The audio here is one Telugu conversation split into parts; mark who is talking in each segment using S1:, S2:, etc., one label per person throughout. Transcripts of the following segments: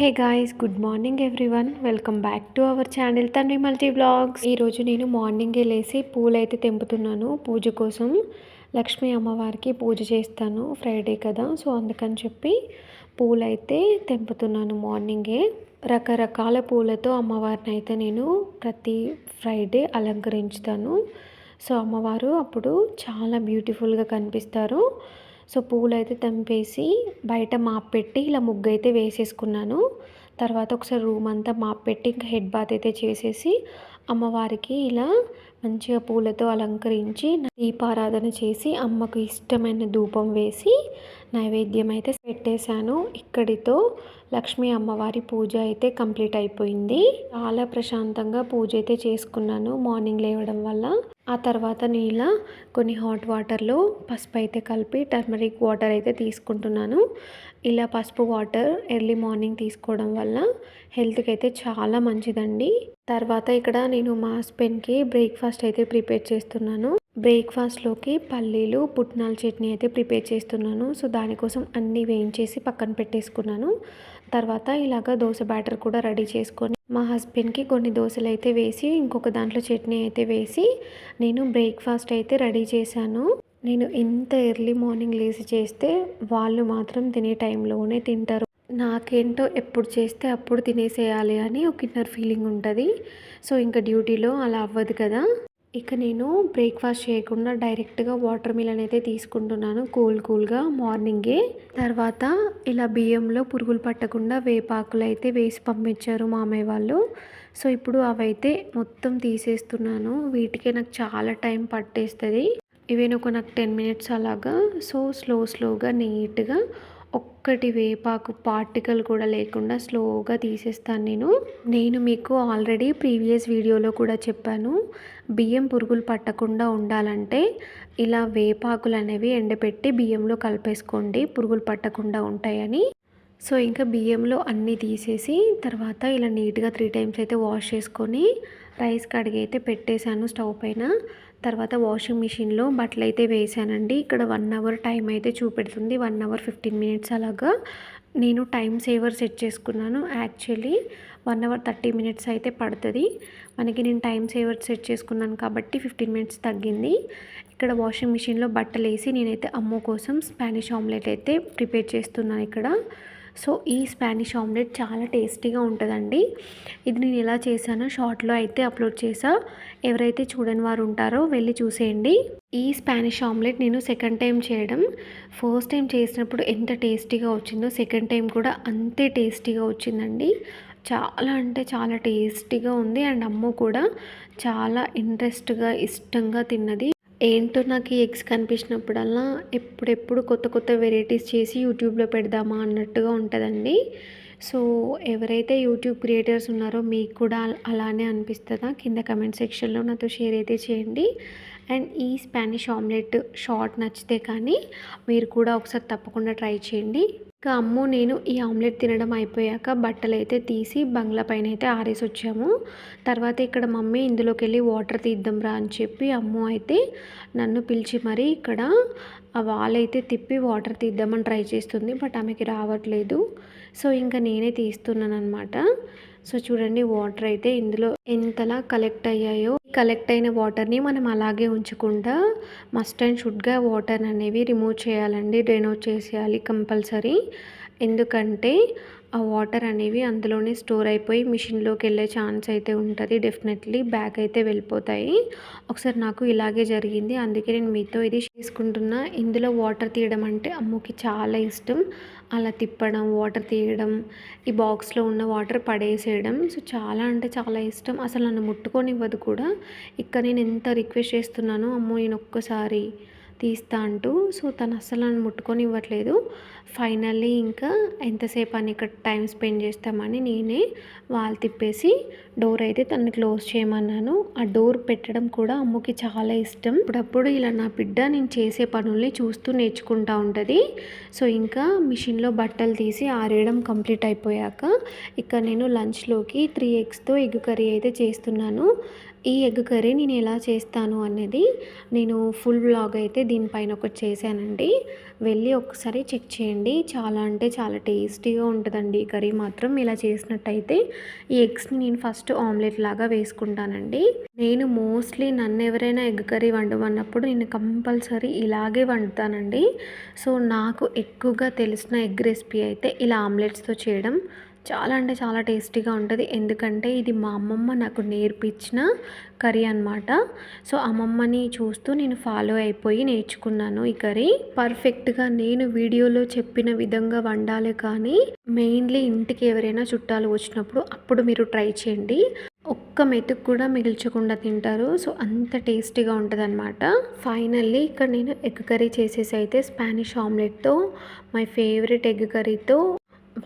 S1: Hey guys good morning everyone welcome back to our channel తండ్రి మల్టీ బ్లాగ్స్ ఈరోజు నేను మార్నింగే లేసి పూలైతే తెంపుతున్నాను. పూజ కోసం లక్ష్మీ అమ్మవారికి పూజ చేస్తాను ఫ్రైడే కదా సో అందుకని చెప్పి పూలైతే తెంపుతున్నాను మార్నింగే రకరకాల పూలతో అమ్మవారిని అయితే నేను ప్రతి ఫ్రైడే అలంకరించుతాను. సో అమ్మవారు అప్పుడు చాలా బ్యూటిఫుల్గా కనిపిస్తారు. సో పూలు అయితే తెంపేసి బయట మాప్ పెట్టి ఇలా ముగ్గు అయితే వేసేసుకున్నాను. తర్వాత ఒకసారి రూమ్ అంతా మాప్ పెట్టి ఇంకా హెడ్ బాత్ అయితే చేసేసి అమ్మవారికి ఇలా మంచిగా పూలతో అలంకరించి దీపారాధన చేసి అమ్మకు ఇష్టమైన ధూపం వేసి నైవేద్యం అయితే పెట్టేశాను. ఇక్కడితో లక్ష్మీ అమ్మవారి పూజ అయితే కంప్లీట్ అయిపోయింది. చాలా ప్రశాంతంగా పూజ అయితే చేసుకున్నాను మార్నింగ్ లేవడం వల్ల. ఆ తర్వాత నీళ్ళ కొన్ని హాట్ వాటర్లో పసుపు అయితే కలిపి టర్మరిక్ వాటర్ అయితే తీసుకుంటున్నాను. ఇలా పసుపు వాటర్ ఎర్లీ మార్నింగ్ తీసుకోవడం వల్ల హెల్త్కి అయితే చాలా మంచిదండి. తర్వాత ఇక్కడ నేను మా హస్బెండ్కి బ్రేక్ఫాస్ట్ అయితే ప్రిపేర్ చేస్తున్నాను. బ్రేక్ఫాస్ట్లోకి పల్లీలు పుట్నాల చట్నీ అయితే ప్రిపేర్ చేస్తున్నాను. సో దానికోసం అన్నీ వేయించేసి పక్కన పెట్టేసుకున్నాను. తర్వాత ఇలాగ దోశ బ్యాటర్ కూడా రెడీ చేసుకొని మా హస్బెండ్కి కొన్ని దోశలు అయితే వేసి ఇంకొక దాంట్లో చట్నీ అయితే వేసి నేను బ్రేక్ఫాస్ట్ అయితే రెడీ చేశాను. నేను ఇంత ఎర్లీ మార్నింగ్ లేచి చేస్తే వాళ్ళు మాత్రం తినే టైంలోనే తింటారు. నాకేంటో ఎప్పుడు చేస్తే అప్పుడు తినేసేయాలి అని ఒక ఇన్నర్ ఫీలింగ్ ఉంటుంది. సో ఇంకా డ్యూటీలో అలా అవ్వదు కదా. ఇక నేను బ్రేక్ఫాస్ట్ చేయకుండా డైరెక్ట్గా వాటర్ మిలన్ అయితే తీసుకుంటున్నాను కూల్ కూల్గా మార్నింగే. తర్వాత ఇలా బియ్యంలో పురుగులు పట్టకుండా వేపాకులు అయితే వేసి పంపించారు మామయ్య వాళ్ళు. సో ఇప్పుడు అవైతే మొత్తం తీసేస్తున్నాను. వీటికే నాకు చాలా టైం పట్టేస్తుంది. ఇవేనొక ఒక నాకు టెన్ మినిట్స్ అలాగా సో స్లో స్లోగా నీట్గా ఒక్కటి వేపాకు పార్టికల్ కూడా లేకుండా స్లోగా తీసేస్తాను నేను. నేను మీకు ఆల్రెడీ ప్రీవియస్ వీడియోలో కూడా చెప్పాను బియ్యం పురుగులు పట్టకుండా ఉండాలంటే ఇలా వేపాకులు అనేవి ఎండపెట్టి బియ్యంలో కలిపేసుకోండి పురుగులు పట్టకుండా ఉంటాయని. సో ఇంకా బియ్యంలో అన్నీ తీసేసి తర్వాత ఇలా నీట్గా త్రీ టైమ్స్ అయితే వాష్ చేసుకొని రైస్ కడిగి అయితే పెట్టేశాను స్టవ్ పైన. తర్వాత వాషింగ్ మిషన్లో బట్టలు అయితే వేసానండి ఇక్కడ వన్ అవర్ టైం అయితే చూపెడుతుంది. వన్ అవర్ ఫిఫ్టీన్ మినిట్స్ అలాగా నేను టైం సేవర్ సెట్ చేసుకున్నాను actually. One hour thirty minutes అయితే పడుతుంది. మనకి నేను టైం సేవర్ సెట్ చేసుకున్నాను కాబట్టి ఫిఫ్టీన్ మినిట్స్ తగ్గింది. ఇక్కడ వాషింగ్ మిషన్లో బట్టలు వేసి నేనైతే అమ్మో కోసం స్పానిష్ ఆమ్లెట్ అయితే ప్రిపేర్ చేస్తున్నాను ఇక్కడ. సో ఈ స్పానిష్ ఆమ్లెట్ చాలా టేస్టీగా ఉంటుందండి. ఇది నేను ఎలా చేశానో షార్ట్లో అయితే అప్లోడ్ చేసా ఎవరైతే చూడని వారు ఉంటారో వెళ్ళి చూసేయండి. ఈ స్పానిష్ ఆమ్లెట్ నేను సెకండ్ టైం చేయడం. ఫస్ట్ టైం చేసినప్పుడు ఎంత టేస్టీగా వచ్చిందో సెకండ్ టైం కూడా అంతే టేస్టీగా వచ్చిందండి. చాలా అంటే చాలా టేస్టీగా ఉంది అండ్ అమ్మ కూడా చాలా ఇంట్రెస్ట్గా ఇష్టంగా తిన్నది. ఏంటో నాకు ఈ ఎగ్స్ కనిపించినప్పుడల్లా ఎప్పుడెప్పుడు కొత్త కొత్త వెరైటీస్ చేసి యూట్యూబ్లో పెడదామా అన్నట్టుగా ఉంటుందండి. సో ఎవరైతే యూట్యూబ్ క్రియేటర్స్ ఉన్నారో మీకు కూడా అలానే అనిపిస్తుందా? కింద కమెంట్ సెక్షన్లో నాతో షేర్ అయితే చేయండి. అండ్ ఈ స్పానిష్ ఆమ్లెట్ షార్ట్ నచ్చితే కానీ మీరు కూడా ఒకసారి తప్పకుండా ట్రై చేయండి. ఇంకా అమ్ము నేను ఈ ఆమ్లెట్ తినడం అయిపోయాక బట్టలు అయితే తీసి బంగ్లా పైన అయితే ఆరేసి వచ్చాము తర్వాత ఇక్కడ మమ్మీ ఇందులోకి వెళ్ళి వాటర్ తీద్దాం రా అని చెప్పి అమ్ము అయితే నన్ను పిలిచి మరీ ఇక్కడ ఆ వాల్ అయితే తిప్పి వాటర్ తీద్దామని ట్రై చేస్తుంది బట్ ఆమెకి రావట్లేదు. సో ఇంకా నేనే తీస్తున్నాను అనమాట సో చూడండి వాటర్ అయితే ఇందులో ఎంతలా కలెక్ట్ అయ్యాయో. కలెక్ట్ అయిన వాటర్ని మనం అలాగే ఉంచకుండా మస్ట్ అండ్ షుడ్గా వాటర్ అనేవి రిమూవ్ చేయాలండి డ్రైనౌట్ చేసేయాలి కంపల్సరీ. ఎందుకంటే ఆ వాటర్ అనేవి అందులోనే స్టోర్ అయిపోయి మిషన్లోకి వెళ్ళే ఛాన్స్ అయితే ఉంటుంది. డెఫినెట్లీ బ్యాక్ అయితే వెళ్ళిపోతాయి. ఒకసారి నాకు ఇలాగే జరిగింది. అందుకే నేను మీతో ఇది చేసుకుంటున్నా. ఇందులో వాటర్ తీయడం అంటే అమ్మకి చాలా ఇష్టం. అలా తిప్పడం వాటర్ తీయడం ఈ బాక్స్లో ఉన్న వాటర్ పడేసేయడం. సో చాలా అంటే చాలా ఇష్టం. అసలు నన్ను ముట్టుకొనివ్వదు కూడా. ఇక్కడ నేను ఎంత రిక్వెస్ట్ చేస్తున్నానో అమ్మో నేను ఒక్కసారి తీస్తా అంటూ సో తను అస్సలు నన్ను ముట్టుకొని ఇవ్వట్లేదు ఫైనల్లీ ఇంకా ఎంతసేపు అని ఇక్కడ టైం స్పెండ్ చేస్తామని నేనే వాళ్ళు తిప్పేసి డోర్ అయితే తను క్లోజ్ చేయమన్నాను. ఆ డోర్ పెట్టడం కూడా అమ్మకి చాలా ఇష్టం. అప్పుడప్పుడు ఇలా నా బిడ్డ నేను చేసే పనుల్ని చూస్తూ నేర్చుకుంటా ఉంటుంది. సో ఇంకా మిషన్లో బట్టలు తీసి ఆరేయడం కంప్లీట్ అయిపోయాక ఇక్కడ నేను లంచ్లోకి త్రీ ఎగ్స్తో ఎగ్ కర్రీ అయితే చేస్తున్నాను. ఈ ఎగ్ కర్రీ నేను ఎలా చేస్తాను అనేది నేను ఫుల్ వ్లాగ్ అయితే దీనిపైన ఒకటి చేశానండి. వెళ్ళి ఒకసారి చెక్ చేయండి. చాలా అంటే చాలా టేస్టీగా ఉంటుందండి ఈ కర్రీ మాత్రం. ఇలా చేసినట్టయితే ఈ ఎగ్స్ని నేను ఫస్ట్ ఆమ్లెట్ లాగా వేసుకుంటానండి. నేను మోస్ట్లీ నన్ను ఎవరైనా ఎగ్ కర్రీ వండమన్నప్పుడు నేను కంపల్సరీ ఇలాగే వండుతానండి. సో నాకు ఎక్కువగా తెలిసిన ఎగ్ రెసిపీ అయితే ఇలా ఆమ్లెట్స్తో చేయడం చాలా అంటే చాలా టేస్టీగా ఉంటుంది. ఎందుకంటే ఇది మా అమ్మమ్మ నాకు నేర్పించిన కర్రీ అనమాట సో అమ్మమ్మని చూస్తూ నేను ఫాలో అయిపోయి నేర్చుకున్నాను ఈ కర్రీ. పర్ఫెక్ట్గా నేను వీడియోలో చెప్పిన విధంగా వండాలి కానీ మెయిన్లీ ఇంటికి ఎవరైనా చుట్టాలు వచ్చినప్పుడు అప్పుడు మీరు ట్రై చేయండి. ఒక్క మెతుకు కూడా మిగిల్చకుండా తింటారు. సో అంత టేస్టీగా ఉంటుంది అనమాట ఫైనల్లీ ఇక్కడ నేను ఎగ్ కర్రీ చేసేసి అయితే స్పానిష్ ఆమ్లెట్తో మై ఫేవరెట్ ఎగ్ కర్రీతో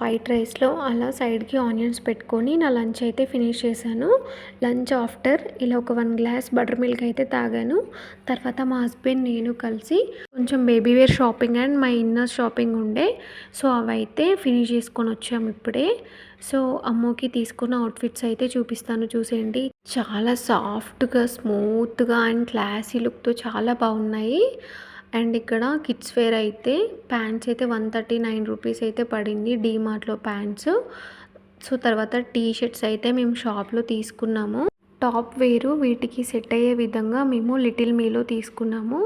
S1: వైట్ రైస్లో అలా సైడ్కి ఆనియన్స్ పెట్టుకొని నా లంచ్ అయితే ఫినిష్ చేశాను. లంచ్ ఆఫ్టర్ ఇలా ఒక వన్ గ్లాస్ బటర్ మిల్క్ అయితే తాగాను. తర్వాత మా హస్బెండ్ నేను కలిసి కొంచెం baby wear shopping and my inner shopping ఉండే. సో అవైతే ఫినిష్ చేసుకొని వచ్చాము ఇప్పుడే. సో అమ్మోకి తీసుకున్న అవుట్ఫిట్స్ అయితే చూపిస్తాను చూసేయండి. చాలా సాఫ్ట్గా స్మూత్గా అండ్ క్లాసీ లుక్తో చాలా బాగున్నాయి. అండ్ ఇక్కడ కిడ్స్ వేర్ అయితే ప్యాంట్స్ అయితే వన్ థర్టీ నైన్ రూపీస్ అయితే పడింది డీమార్ట్లో ప్యాంట్స్. సో తర్వాత టీ షర్ట్స్ అయితే మేము షాప్లో తీసుకున్నాము. టాప్ వేరు వీటికి సెట్ అయ్యే విధంగా మేము లిటిల్ మీలో తీసుకున్నాము.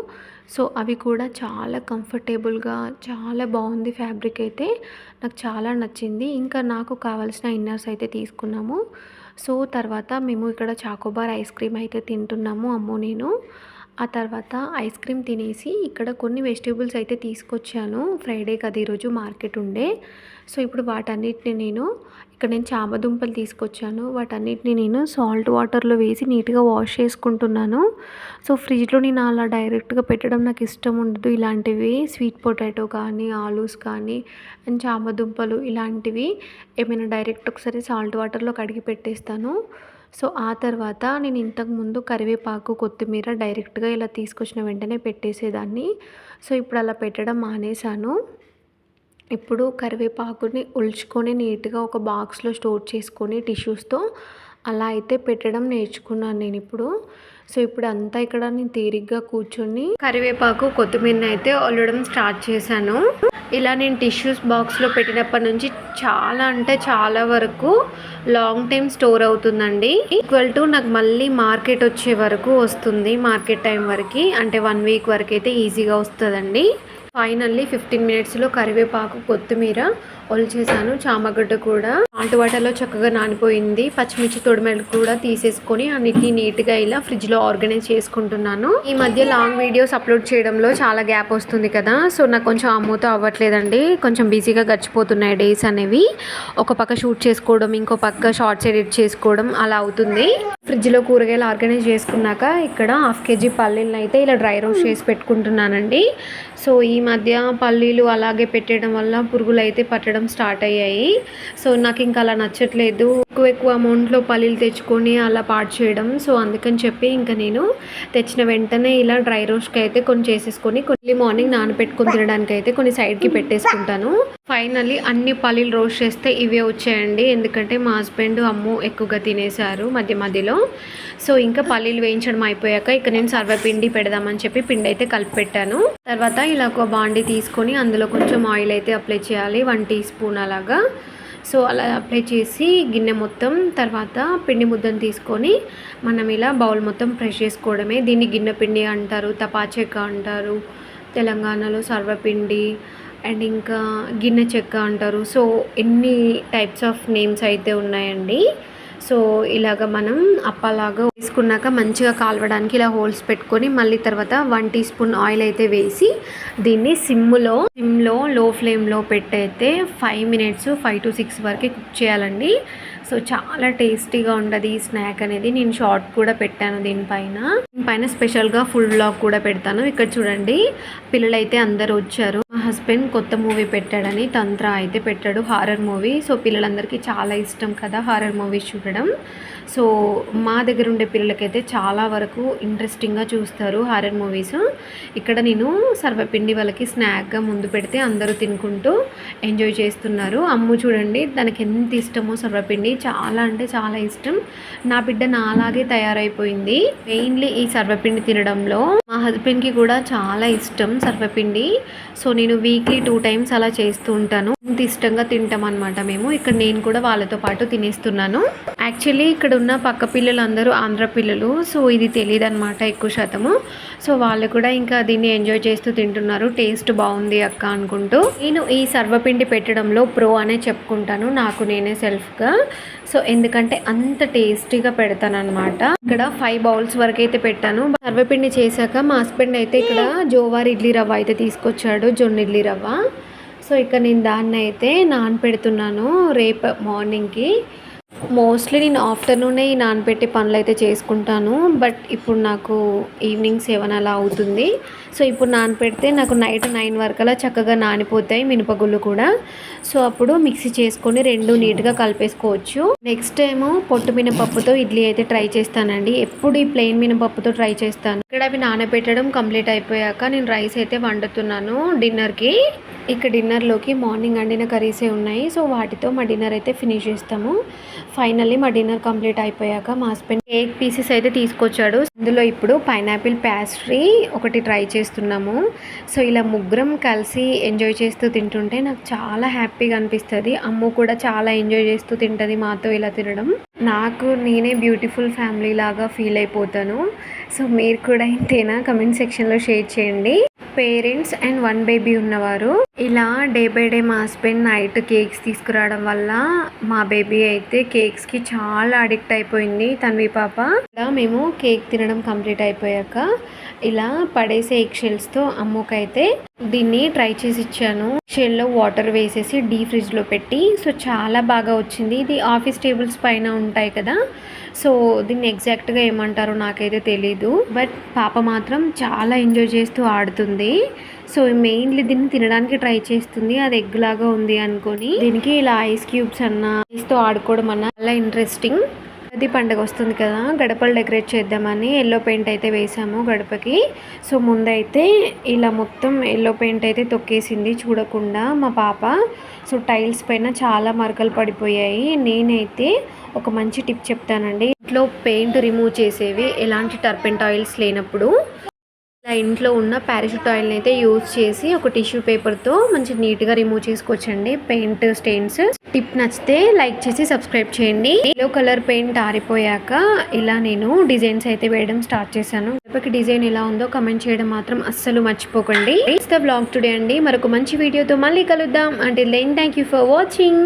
S1: సో అవి కూడా చాలా కంఫర్టబుల్గా చాలా బాగుంది ఫ్యాబ్రిక్ అయితే. నాకు చాలా నచ్చింది. ఇంకా నాకు కావాల్సిన ఇన్నర్స్ అయితే తీసుకున్నాము. సో తర్వాత మేము ఇక్కడ చాకోబార్ ఐస్ క్రీమ్ అయితే తింటున్నాము అమ్మో నేను. ఆ తర్వాత ఐస్ క్రీమ్ తినేసి ఇక్కడ కొన్ని వెజిటేబుల్స్ అయితే తీసుకొచ్చాను. ఫ్రైడే కదా ఈరోజు మార్కెట్ ఉండే. సో ఇప్పుడు వాటన్నిటిని నేను ఇక్కడ నేను చామదుంపలు తీసుకొచ్చాను. వాటన్నిటిని నేను సాల్ట్ వాటర్లో వేసి నీట్గా వాష్ చేసుకుంటున్నాను. సో ఫ్రిడ్జ్లో నేను అలా డైరెక్ట్గా పెట్టడం నాకు ఇష్టం ఉండదు. ఇలాంటివి స్వీట్ పొటాటో కానీ ఆలూస్ కానీ అండ్ చామదుంపలు ఇలాంటివి ఏమైనా డైరెక్ట్ ఒకసారి సాల్ట్ వాటర్లో కడిగి పెట్టేస్తాను. సో ఆ తర్వాత నేను ఇంతకుముందు కరివేపాకు కొత్తిమీర డైరెక్ట్గా ఇలా తీసుకొచ్చిన వెంటనే పెట్టేసేదాన్ని. సో ఇప్పుడు అలా పెట్టడం మానేశాను. ఇప్పుడు కరివేపాకుని ఉల్చుకొని నీట్గా ఒక బాక్స్లో స్టోర్ చేసుకొని టిష్యూస్తో అలా అయితే పెట్టడం నేర్చుకున్నాను నేను ఇప్పుడు. సో ఇప్పుడు అంతా ఇక్కడ నేను తీరిగ్గా కూర్చొని కరివేపాకు కొత్తిమీర అయితే ఒల్లడం స్టార్ట్ చేశాను. ఇలా నేను టిష్యూస్ బాక్స్లో పెట్టినప్పటి నుంచి చాలా అంటే చాలా వరకు లాంగ్ టైం స్టోర్ అవుతుందండి. ఈక్వల్ టు నాకు మళ్ళీ మార్కెట్ వచ్చే వరకు వస్తుంది మార్కెట్ టైం వరకు. అంటే వన్ వీక్ వరకు అయితే ఈజీగా వస్తుందండి. ఫైనల్లీ ఫిఫ్టీన్ మినిట్స్లో కరివేపాకు కొత్తిమీర ఒలిచేసాను చామగడ్డ కూడా. ఆటు వాటర్లో చక్కగా నానిపోయింది. పచ్చిమిర్చి తొడిమెలు కూడా తీసేసుకొని అన్నిటినీ నీట్గా ఇలా ఫ్రిడ్జ్లో ఆర్గనైజ్ చేసుకుంటున్నాను. ఈ మధ్య లాంగ్ వీడియోస్ అప్లోడ్ చేయడంలో చాలా గ్యాప్ వస్తుంది కదా సో నాకు కొంచెం అమ్మతో అవ్వట్లేదండి. కొంచెం బిజీగా గడిచిపోతున్నాయి డేస్ అనేవి. ఒక పక్క షూట్ చేసుకోవడం ఇంకో పక్క షార్ట్స్ ఎడిట్ చేసుకోవడం అలా అవుతుంది. ఫ్రిడ్జ్లో కూరగాయలు ఆర్గనైజ్ చేసుకున్నాక ఇక్కడ హాఫ్ కేజీ పల్లీలను అయితే ఇలా డ్రై రోస్ట్ చేసి పెట్టుకుంటున్నానండి. సో ఈ మధ్య పల్లీలు అలాగే పెట్టడం వల్ల పురుగులు అయితే పట్టడం స్టార్ట్ అయ్యాయి. సో నాకు ఇంకా అలా నచ్చట్లేదు. ఎక్కువ ఎక్కువ అమౌంట్లో పల్లీలు తెచ్చుకొని అలా పాడు చేయడం. సో అందుకని చెప్పి ఇంకా నేను తెచ్చిన వెంటనే ఇలా డ్రై రోస్ట్కి అయితే కొన్ని చేసేసుకొని కొన్ని మార్నింగ్ నానబెట్టుకొని తినడానికి అయితే కొన్ని సైడ్కి పెట్టేసుకుంటాను. ఫైనల్లీ అన్ని పల్లీలు రోస్ట్ చేస్తే ఇవే వచ్చాయండి. ఎందుకంటే మా హస్బెండ్ అమ్ము ఎక్కువగా తినేశారు మధ్య మధ్యలో. సో ఇంకా పల్లీలు వేయించడం అయిపోయాక ఇక నేను సర్వపిండి పెడదామని చెప్పి పిండి అయితే కలిపి పెట్టాను. తర్వాత ఇలా ఒక బాండి తీసుకొని అందులో కొంచెం ఆయిల్ అయితే అప్లై చేయాలి. వన్ టీ స్పూన్ అలాగా. సో అలా అప్లై చేసి గిన్నె మొత్తం తర్వాత పిండి ముద్దను తీసుకొని మనం ఇలా బౌల్ మొత్తం ప్రెష్ చేసుకోవడమే. దీన్ని గిన్నె పిండి అంటారు తపాచెక్క అంటారు తెలంగాణలో సర్వపిండి అండ్ ఇంకా గిన్నె చెక్క అంటారు. సో ఎన్ని టైప్స్ ఆఫ్ నేమ్స్ అయితే ఉన్నాయండి. సో ఇలాగ మనం అప్పలాగా వేసుకున్నాక మంచిగా కాలవడానికి ఇలా హోల్స్ పెట్టుకొని మళ్ళీ తర్వాత వన్ టీ స్పూన్ ఆయిల్ అయితే వేసి దీన్ని సిమ్లో సిమ్లో లో ఫ్లేమ్లో పెట్టయితే five minutes five to six వరకు కుక్ చేయాలండి. సో చాలా టేస్టీగా ఉండదు ఈ స్నాక్ అనేది. నేను షార్ట్ కూడా పెట్టాను దీనిపైన. దీనిపైన స్పెషల్గా ఫుల్ బ్లాగ్ కూడా పెడతాను. ఇక్కడ చూడండి పిల్లలైతే అందరూ వచ్చారు. మా హస్బెండ్ కొత్త మూవీ పెట్టాడని తంత్ర అయితే పెట్టాడు హారర్ మూవీ సో పిల్లలందరికీ చాలా ఇష్టం కదా హారర్ మూవీస్ చూడడం. సో మా దగ్గర ఉండే పిల్లలకైతే చాలా వరకు ఇంట్రెస్టింగ్గా చూస్తారు హారర్ మూవీస్ ఇక్కడ నేను సర్వపిండి వాళ్ళకి స్నాక్గా ముందు పెడితే అందరూ తినుకుంటూ ఎంజాయ్ చేస్తున్నారు. అమ్ము చూడండి తనకి ఎంత ఇష్టమో సర్వపిండి. చాలా అంటే చాలా ఇష్టం. నా బిడ్డ నాలాగే తయారైపోయింది. మెయిన్లీ ఈ సర్వపిండి తినడంలో మా హస్బెండ్కి కూడా చాలా ఇష్టం సర్వపిండి. సో నేను వీక్లీ టూ టైమ్స్ అలా చేస్తూ ఉంటాను. ఇంత ఇష్టంగా తింటాం అనమాట మేము. ఇక్కడ నేను కూడా వాళ్ళతో పాటు తినేస్తున్నాను. యాక్చువల్లీ ఇక్కడ ఉన్న పక్క పిల్లలు అందరూ ఆంధ్ర పిల్లలు సో ఇది తెలియదు అనమాట ఎక్కువ శాతము. సో వాళ్ళు కూడా ఇంకా దీన్ని ఎంజాయ్ చేస్తూ తింటున్నారు. టేస్ట్ బాగుంది అక్క అనుకుంటూ. నేను ఈ సర్వపిండి పెట్టడంలో ప్రో అనే చెప్పుకుంటాను నాకు నేనే సెల్ఫ్గా సో ఎందుకంటే అంత టేస్టీగా పెడతానమాట ఇక్కడ ఫైవ్ బౌల్స్ వరకు అయితే పెట్టాను. సర్వపిండి చేశాక మా హస్బెండ్ అయితే ఇక్కడ జోవార్ ఇడ్లీ రవ్వ అయితే తీసుకొచ్చాడు జొన్న ఇడ్లీ రవ్వ. సో ఇక్కడ నేను దాన్ని అయితే నానపెడుతున్నాను రేపు మార్నింగ్కి. మోస్ట్లీ నేను ఆఫ్టర్నూనే ఈ నానబెట్టే పనులు అయితే చేసుకుంటాను బట్ ఇప్పుడు నాకు ఈవినింగ్ సెవెన్ అలా అవుతుంది. సో ఇప్పుడు నానపెడితే నాకు నైట్ నైన్ వరకు అలా చక్కగా నానిపోతాయి మినపగుళ్ళు కూడా. సో అప్పుడు మిక్సీ చేసుకొని రెండు నీట్గా కలిపేసుకోవచ్చు. నెక్స్ట్ ఏమో పొట్టు మినపప్పుతో ఇడ్లీ అయితే ట్రై చేస్తానండి. ఎప్పుడు ఈ ప్లెయిన్ మినపప్పుతో ట్రై చేస్తాను. ఇక్కడ అవి నానబెట్టడం కంప్లీట్ అయిపోయాక నేను రైస్ అయితే వండుతున్నాను డిన్నర్కి. ఇక డిన్నర్లోకి మార్నింగ్ వండిన కర్రీసే ఉన్నాయి. సో వాటితో మా డిన్నర్ అయితే ఫినిష్ చేస్తాము. ఫైనల్లీ మా డిన్నర్ కంప్లీట్ అయిపోయాక మా హస్బెండ్ కేక్ పీసెస్ అయితే తీసుకొచ్చాడు. అందులో ఇప్పుడు పైనాపిల్ ప్యాస్ట్రీ ఒకటి ట్రై చేస్తున్నాము. సో ఇలా ముగ్గురం కలిసి ఎంజాయ్ చేస్తూ తింటుంటే నాకు చాలా హ్యాపీగా అనిపిస్తుంది. అమ్ము కూడా చాలా ఎంజాయ్ చేస్తూ తింటుంది మాతో ఇలా తినడం. నాకు నేనే బ్యూటిఫుల్ ఫ్యామిలీ లాగా ఫీల్ అయిపోతాను. సో మీరు కూడా ఇంతేనా? కమెంట్ సెక్షన్లో షేర్ చేయండి. పేరెంట్స్ అండ్ వన్ బేబీ ఉన్నవారు. ఇలా డే బై డే మా హస్బెండ్ నైట్ కేక్స్ తీసుకురావడం వల్ల మా బేబీ అయితే కేక్స్కి చాలా అడిక్ట్ అయిపోయింది తన్వి పాప. ఇలా మేము కేక్ తినడం కంప్లీట్ అయిపోయాక ఇలా పడేసే ఎగ్ షెల్స్తో అమ్మకైతే దీన్ని ట్రై చేసి ఇచ్చాను. షెల్లో వాటర్ వేసేసి డీ ఫ్రిడ్జ్లో పెట్టి. సో చాలా బాగా వచ్చింది. ఇది ఆఫీస్ టేబుల్స్ పైన ఉంటాయి కదా. సో దీన్ని ఎగ్జాక్ట్గా ఏమంటారో నాకైతే తెలీదు. బట్ పాప మాత్రం చాలా ఎంజాయ్ చేస్తూ ఆడుతుంది. సో మెయిన్లీ దీన్ని తినడానికి ట్రై చేస్తుంది. అది ఎగ్ లాగా ఉంది అనుకొని దీనికి ఇలా ఐస్ క్యూబ్స్ అన్న ఐస్తో ఆడుకోవడం అన్న చాలా ఇంట్రెస్టింగ్. ఇది పండుగ వస్తుంది కదా గడపలు డెకరేట్ చేద్దామని ఎల్లో పెయింట్ అయితే వేసాము గడపకి. సో ముందైతే ఇలా మొత్తం ఎల్లో పెయింట్ అయితే తొక్కేసింది చూడకుండా మా పాప. సో టైల్స్ పైన చాలా మరకలు పడిపోయాయి. నేనైతే ఒక మంచి టిప్ చెప్తానండి. ఇంట్లో పెయింట్ రిమూవ్ చేసేవి ఎలాంటి టర్పెంట్ ఆయిల్స్ లేనప్పుడు ఇంట్లో ఉన్న పారాషూట్ ఆయిల్ని అయితే యూజ్ చేసి ఒక టిష్యూ పేపర్తో మంచి నీట్గా రిమూవ్ చేసుకోవచ్చండి. Paint stains. టిప్ నచ్చితే లైక్ చేసి సబ్స్క్రైబ్ చేయండి. ఎల్లో కలర్ పెయింట్ ఆరిపోయాక ఇలా నేను డిజైన్స్ అయితే వేయడం స్టార్ట్ చేశాను. ఇప్పటికి డిజైన్ ఎలా ఉందో కమెంట్ చేయడం మాత్రం అస్సలు మర్చిపోకండి. ఇట్స్ ద బ్లాగ్ టుడే అండి. మరొక మంచి వీడియోతో మళ్ళీ కలుద్దాం. అంటే లెన్ థ్యాంక్ యూ ఫర్ వాచింగ్.